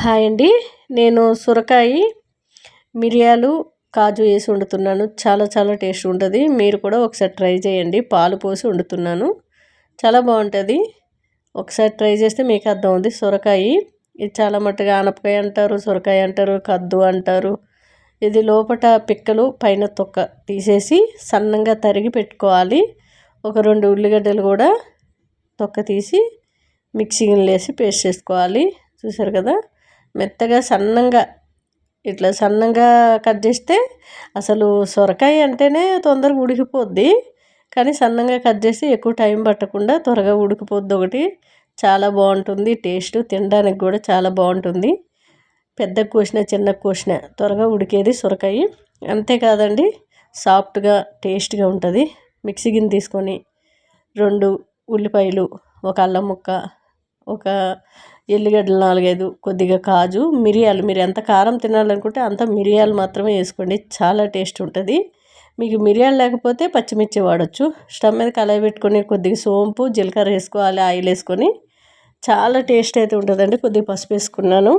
Hi అండి. నేను సొరకాయి మిరియాలు కాజు వేసి వండుతున్నాను. చాలా చాలా టేస్ట్ ఉంటుంది. మీరు కూడా ఒకసారి ట్రై చేయండి. పాలు పోసి వండుతున్నాను. చాలా బాగుంటుంది. ఒకసారి ట్రై చేస్తే మీకు అర్థం ఉంది సొరకాయ ఇది చాలా మట్టుగా ఆనపకాయ అంటారు సొరకాయ అంటారు కద్దు అంటారు. ఇది లోపట పిక్కలు పైన తొక్క తీసేసి సన్నంగా తరిగి పెట్టుకోవాలి. ఒక రెండు ఉల్లిగడ్డలు కూడా తొక్క తీసి మిక్సీ వేసి పేస్ట్ చేసుకోవాలి. చూసారు కదా? మెత్తగా సన్నంగా ఇట్లా సన్నంగా కట్ చేస్తే అసలు సొరకాయ అంటేనే తొందరగా ఉడికిపోద్ది. కానీ సన్నంగా కట్ చేసి ఎక్కువ టైం పట్టకుండా త్వరగా ఉడికిపోద్ది ఒకటి. చాలా బాగుంటుంది టేస్ట్ తినడానికి కూడా చాలా బాగుంటుంది. పెద్ద కోసిన చిన్న కోసిన త్వరగా ఉడికేది సొరకాయ. అంతేకాదండి సాఫ్ట్గా టేస్ట్గా ఉంటుంది. మిక్సీ గిన్నె తీసుకొని రెండు ఉల్లిపాయలు ఒక అల్లం ముక్క ఒక ఎల్లిగడ్డలు నాలుగైదు కొద్దిగా కాజు మిరియాలు. మీరు ఎంత కారం తినాలనుకుంటే అంత మిరియాలు మాత్రమే వేసుకోండి. చాలా టేస్ట్ ఉంటుంది. మీకు మిరియాలు లేకపోతే పచ్చిమిర్చి వాడచ్చు. స్టవ్ మీద కళాయి పెట్టుకొని కొద్దిగా సోంపు జీలకర్ర వేసుకోవాలి ఆయిల్ వేసుకొని. చాలా టేస్ట్ అయితే ఉంటుందండి. కొద్దిగా పసుపు వేసుకున్నాను.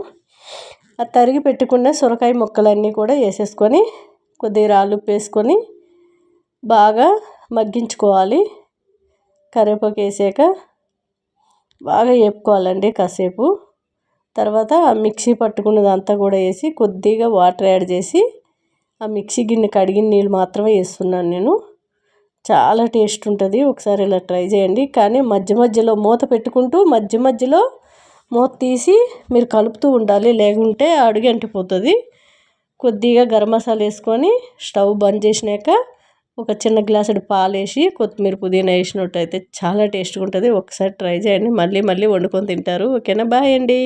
అది తరిగి పెట్టుకున్న సొరకాయ ముక్కలన్నీ కూడా వేసేసుకొని కొద్దిగా రాళ్ళు వేసుకొని బాగా మగ్గించుకోవాలి. కరివేపాకు వేసాక బాగా వేపుకోవాలండి కాసేపు. తర్వాత ఆ మిక్సీ పట్టుకున్నదంతా కూడా వేసి కొద్దిగా వాటర్ యాడ్ చేసి ఆ మిక్సీ గిన్నె కడిగిన నీళ్ళు మాత్రమే వేస్తున్నాను నేను. చాలా టేస్ట్ ఉంటుంది. ఒకసారి ఇలా ట్రై చేయండి. కానీ మధ్య మధ్యలో మూత పెట్టుకుంటూ మధ్య మధ్యలో మూత తీసి మీరు కలుపుతూ ఉండాలి. లేకుంటే అడుగు అంటిపోతుంది కొద్దిగా గరం మసాలా వేసుకొని స్టవ్ బంద్ చేసినాక ఒక చిన్న గ్లాసుడు పాలు వేసి కొత్తిమీర పుదీనా వేసినట్టు అయితే చాలా టేస్ట్గా ఉంటుంది. ఒకసారి ట్రై చేయండి. మళ్ళీ మళ్ళీ వండుకొని తింటారు. ఓకేనా? బాయ్ అండి.